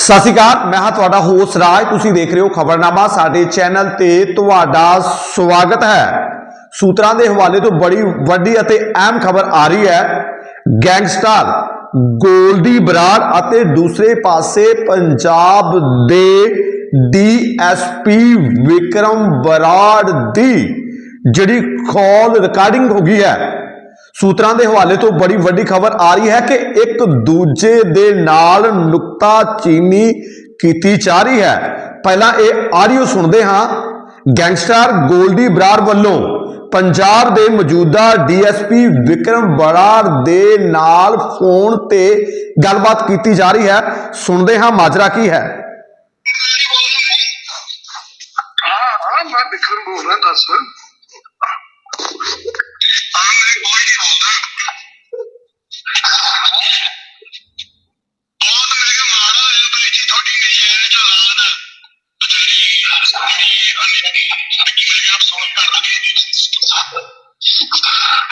ਸਤਿ ਸ਼੍ਰੀ ਅਕਾਲ, ਮੈਂ ਹਾਂ ਤੁਹਾਡਾ ਹੋਸਟ ਰਾਜ। ਤੁਸੀਂ ਦੇਖ ਰਹੇ ਹੋ ਖਬਰਨਾਮਾ, ਸਾਡੇ ਚੈਨਲ ਤੇ ਤੁਹਾਡਾ ਸਵਾਗਤ ਹੈ। ਸੂਤਰਾਂ ਦੇ ਹਵਾਲੇ ਤੋਂ ਬੜੀ ਵੱਡੀ ਅਤੇ ਅਹਿਮ ਖਬਰ ਆ ਰਹੀ ਹੈ। ਗੈਂਗਸਟਰ ਗੋਲਡੀ ਬਰਾੜ ਅਤੇ ਦੂਸਰੇ ਪਾਸੇ ਪੰਜਾਬ ਦੇ ਡੀਐਸਪੀ ਵਿਕਰਮ ਬਰਾੜ ਦੀ ਜਿਹੜੀ ਕਾਲ ਰਿਕਾਰਡਿੰਗ ਹੋ ਗਈ ਹੈ। ਸੂਤਰਾਂ ਦੇ ਹਵਾਲੇ ਤੋਂ ਬੜੀ ਵੱਡੀ ਖਬਰ ਆ ਰਹੀ ਹੈ ਕਿ ਇੱਕ ਦੂਜੇ ਦੇ ਨਾਲ ਨੁਕਤਾਚੀਨੀ ਕੀਤੀ ਜਾ ਰਹੀ ਹੈ। ਪਹਿਲਾਂ ਇਹ ਆਡੀਓ ਸੁਣਦੇ ਹਾਂ। ਗੈਂਗਸਟਰ ਗੋਲਡੀ ਬਰਾੜ ਵੱਲੋਂ ਪੰਜਾਬ ਦੇ ਮੌਜੂਦਾ ਡੀਐਸਪੀ ਵਿਕਰਮ ਬਰਾੜ ਦੇ ਨਾਲ ਫੋਨ ਤੇ ਗੱਲਬਾਤ ਕੀਤੀ ਜਾ ਰਹੀ ਹੈ। ਸੁਣਦੇ ਹਾਂ ਮਾਜਰਾ ਕੀ ਹੈ। ਹਾਂ ਹਾਂ, ਮੈਂ ਵਿਕਰਮ ਬੋਲ ਰਿਹਾ, ਦੱਸ।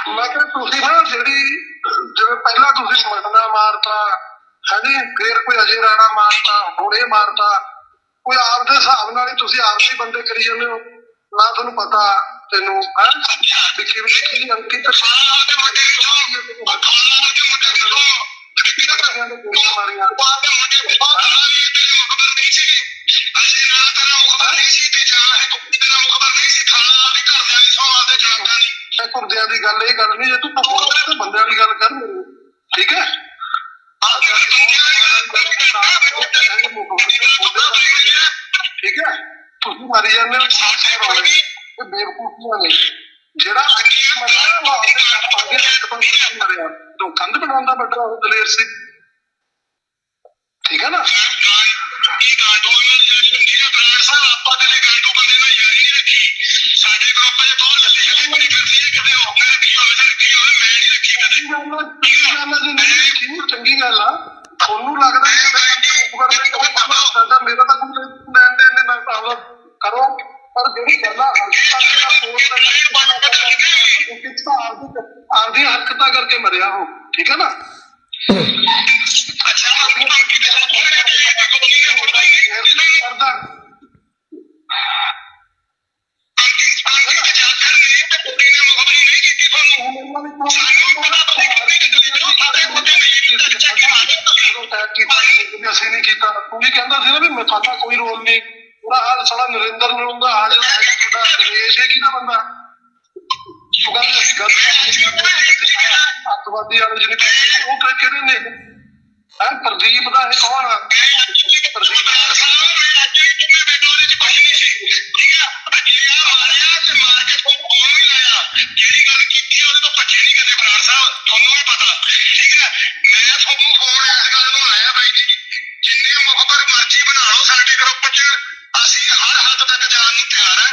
ਮੈਂ ਕਿਹਾ ਤੁਸੀਂ ਨਾ ਜਿਹੜੀ ਜਿਵੇਂ ਪਹਿਲਾਂ ਤੁਸੀਂ ਮਟਨਾ ਮਾਰਤਾ ਹਾਂਜੀ ਫਿਰ ਕੋਈ ਅਜੇ ਰਾਣਾ ਮਾਰਤਾ ਹੁਣੇ ਮਾਰਤਾ ਕੋਈ ਆਪਦੇ ਹਿਸਾਬ ਨਾਲ ਹੀ ਤੁਸੀਂ ਆਪਦੇ ਹੀ ਬੰਦੇ ਕਰੀ ਜਾਂਦੇ ਹੋ? ਨਾ ਤੁਹਾਨੂੰ ਪਤਾ ਤੈਨੂੰ ਹੈ? ਵੀ ਕਿਵੇਂ ਕੀ ਅੰਕਿਤ ਮਾਰੀਆਂ? ਮੈਂ ਕੁਰਦਿਆਂ ਦੀ ਗੱਲ ਇਹ ਗੱਲ ਨਹੀਂ ਜੇ ਤੂੰ ਬੋਲਦਾ ਤੇ ਬੰਦਿਆਂ ਦੀ ਗੱਲ ਕਰ। ਮੈਨੂੰ ਠੀਕ ਹੈ? ਠੀਕ ਹੈ? ਤੁਸੀਂ ਮਾਰੀ ਜਾਂਦੇ ਹੋ। ਇਹ ਬੇਵਕੂਫੀਆਂ ਨੇ। ਜਿਹੜਾ ਮਰਿਆ ਨਾ ਮਰਿਆ। ਤੋਂ ਕੰਧ ਬਣਾਉਂਦਾ ਵੱਡਾ ਉਹ ਦਲੇਰ ਸੀ। ਠੀਕ ਹੈ ਨਾ? ਚੰਗੀ ਗੱਲ ਆ, ਚੰਗੀ ਗੱਲ ਆ ਜ਼ਿੰਦਗੀ ਦੀ, ਠੀਕ, ਚੰਗੀ ਗੱਲ ਆ ਤੁਹਾਨੂੰ ਲੱਗਦਾ ਕਿ ਮੈਂ ਮੁਖਬਰ ਦੇ ਕੋਈ ਕੰਮ ਕਰਦਾ ਮੇਰਾ ਤਾਂ ਕੋਈ ਲੈਣ ਦੇਣ ਨਹੀਂ ਮੈਂ ਤਾਂ ਕਰੋ ਪਰ ਜਿਹੜੀ ਗੱਲਾਂ ਹਰਕਤਾਂ ਦੀਆਂ ਸੋਚ ਦਾ ਕਿਸ ਆਪਦੀ ਆਪਦੀ ਹਰਕਤਾਂ ਕਰਕੇ ਮਰਿਆ ਹੋ ਠੀਕ ਹੈ ਨਾ ਕਰਦਾ ਅਸੀਂ ਨਹੀਂ ਕੀਤਾ, ਤੂੰ ਵੀ ਕਹਿੰਦਾ ਸੀ ਨਾ ਵੀ ਸਾਡਾ ਕੋਈ ਰੋਲ ਨਹੀਂ। ਪੂਰਾ ਹਾਲ ਸਾਲਾ ਨਰਿੰਦਰ ਨੂੰ ਆ ਜਿਹੜਾ ਹੈਗਾ ਦੇਸ਼ ਹੈ ਕਿਹਦਾ ਬੰਦਾ? ਉਹ ਗੱਲ ਅੱਤਵਾਦੀ ਵਾਲੇ ਜਿਹੜੇ ਉਹ ਕਿਹੜੇ ਨੇ? ਹੈ, ਪ੍ਰਦੀਪ ਦਾ ਇਹ ਕੌਣ ਆ? ਪ੍ਰਦੀਪ ਅਸੀਂ ਹਰ ਹੱਦ ਤੱਕ ਜਾਣ ਨੂੰ ਤਿਆਰ ਹਾਂ।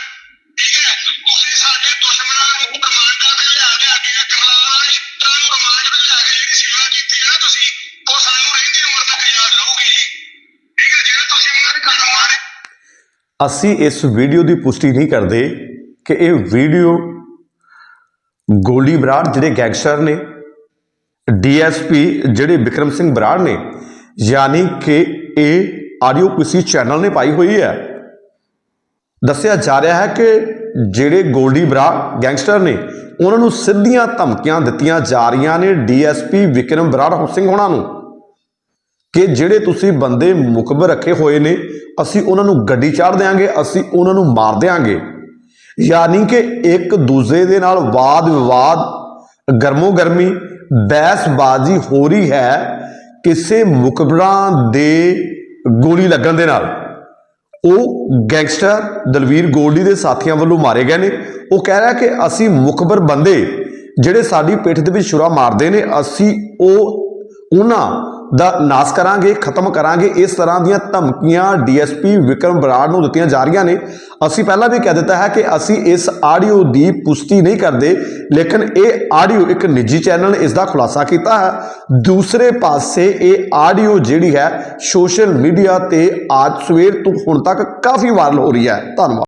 ਠੀਕ ਹੈ? ਤੁਸੀਂ ਸਾਡੇ ਦੁਸ਼ਮਣਾਂ ਨੂੰ ਕਮਾਂਡਾਂ ਤੇ ਲਿਆ ਲਿਆ ਕੇ ਕਰਨਾਲ ਵਾਲੇ ਸ਼ਿੱਟਾਂ ਨੂੰ ਰਮਾਂਡ ਤੇ ਲਿਆ ਕੇ ਜਿਹੜੀ ਸੇਵਾ ਕੀਤੀ ਹੈ ਨਾ ਤੁਸੀਂ, ਉਹ ਸਾਨੂੰ ਰਹਿੰਦੀ ਉਮਰ ਤੱਕ ਯਾਦ ਰਹੂਗੀ ਜੀ। ਠੀਕ ਹੈ ਜਿਹੜਾ ਤੁਸੀਂ ਮੇਰੇ ਕੋਲ ਮਾਰੇ ਅਸੀਂ ਇਸ ਵੀਡੀਓ ਦੀ ਪੁਸ਼ਟੀ ਨਹੀਂ ਕਰਦੇ ਕਿ ਇਹ ਵੀਡੀਓ ਗੋਲਡੀ ਬਰਾੜ ਜਿਹੜੇ ਗੈਂਗਸਟਰ ਨੇ, ਡੀਐਸਪੀ ਜਿਹੜੇ ਵਿਕਰਮ ਸਿੰਘ ਬਰਾੜ ਨੇ, ਯਾਨੀ ਕਿ ਇਹ ਆਡੀਓ ਕਿਸੇ ਚੈਨਲ ਨੇ ਪਾਈ ਹੋਈ ਹੈ। ਦੱਸਿਆ ਜਾ ਰਿਹਾ ਹੈ ਕਿ ਜਿਹੜੇ ਗੋਲਡੀ ਬਰਾ ਗੈਂਗਸਟਰ ਨੇ, ਉਹਨਾਂ ਨੂੰ ਸਿੱਧੀਆਂ ਧਮਕੀਆਂ ਦਿੱਤੀਆਂ ਜਾ ਰਹੀਆਂ ਨੇ ਡੀਐਸਪੀ ਵਿਕਰਮ ਬਰਾੜ ਸਿੰਘ ਹੋਣਾ ਨੂੰ ਕਿ ਜਿਹੜੇ ਤੁਸੀਂ ਬੰਦੇ ਮੁਕਬਰ ਰੱਖੇ ਹੋਏ ਨੇ, ਅਸੀਂ ਉਹਨਾਂ ਨੂੰ ਗੱਡੀ ਚਾੜ ਦੇਾਂਗੇ ਅਸੀਂ ਉਹਨਾਂ ਨੂੰ ਮਾਰ ਦੇਾਂਗੇ ਯਾਨੀ ਕਿ ਇੱਕ ਦੂਜੇ ਦੇ ਨਾਲ ਵਾਦ ਵਿਵਾਦ, ਗਰਮੋ ਗਰਮੀ, ਬਹਿਸਬਾਜ਼ੀ ਹੋ ਰਹੀ ਹੈ। ਕਿਸੇ ਮੁਕਬਰਾਂ ਦੇ ਗੋਲੀ ਲੱਗਣ ਦੇ ਨਾਲ ਉਹ ਗੈਂਗਸਟਰ ਦਲਵੀਰ ਗੋਲਡੀ ਦੇ ਸਾਥੀਆਂ ਵੱਲੋਂ ਮਾਰੇ ਗਏ ਨੇ। ਉਹ ਕਹਿ ਰਿਹਾ ਕਿ ਅਸੀਂ ਮੁਖਬਰ ਬੰਦੇ ਜਿਹੜੇ ਸਾਡੀ ਪਿੱਠ ਦੇ ਵਿੱਚ ਛੁਰਾ ਮਾਰਦੇ ਨੇ, ਅਸੀਂ ਉਹ, ਉਹਨਾਂ ਦਾ ਨਾਸ ਕਰਾਂਗੇ, ਖਤਮ ਕਰਾਂਗੇ, ਇਸ ਤਰ੍ਹਾਂ ਦੀਆਂ ਧਮਕੀਆਂ ਡੀਐਸਪੀ ਵਿਕਰਮ ਬਰਾੜ ਨੂੰ ਦਿੱਤੀਆਂ ਜਾ ਰਹੀਆਂ ਨੇ। ਅਸੀਂ ਪਹਿਲਾਂ ਵੀ ਕਹਿ ਦਿੱਤਾ ਹੈ ਕਿ ਅਸੀਂ ਇਸ ਆਡੀਓ ਦੀ ਪੁਸ਼ਟੀ ਨਹੀਂ ਕਰਦੇ, ਲੇਕਿਨ ਇਹ ਆਡੀਓ ਇੱਕ ਨਿੱਜੀ ਚੈਨਲ ਨੇ, ਇਸ ਦਾ ਖੁਲਾਸਾ ਕੀਤਾ ਹੈ। ਦੂਸਰੇ ਪਾਸੇ ਇਹ ਆਡੀਓ ਜਿਹੜੀ ਹੈ, ਸੋਸ਼ਲ ਮੀਡੀਆ ਤੇ ਅੱਜ ਸਵੇਰ ਤੋਂ ਹੁਣ ਤੱਕ ਕਾਫੀ ਵਾਇਰਲ ਹੋ ਰਹੀ ਹੈ। ਧੰਨਵਾਦ।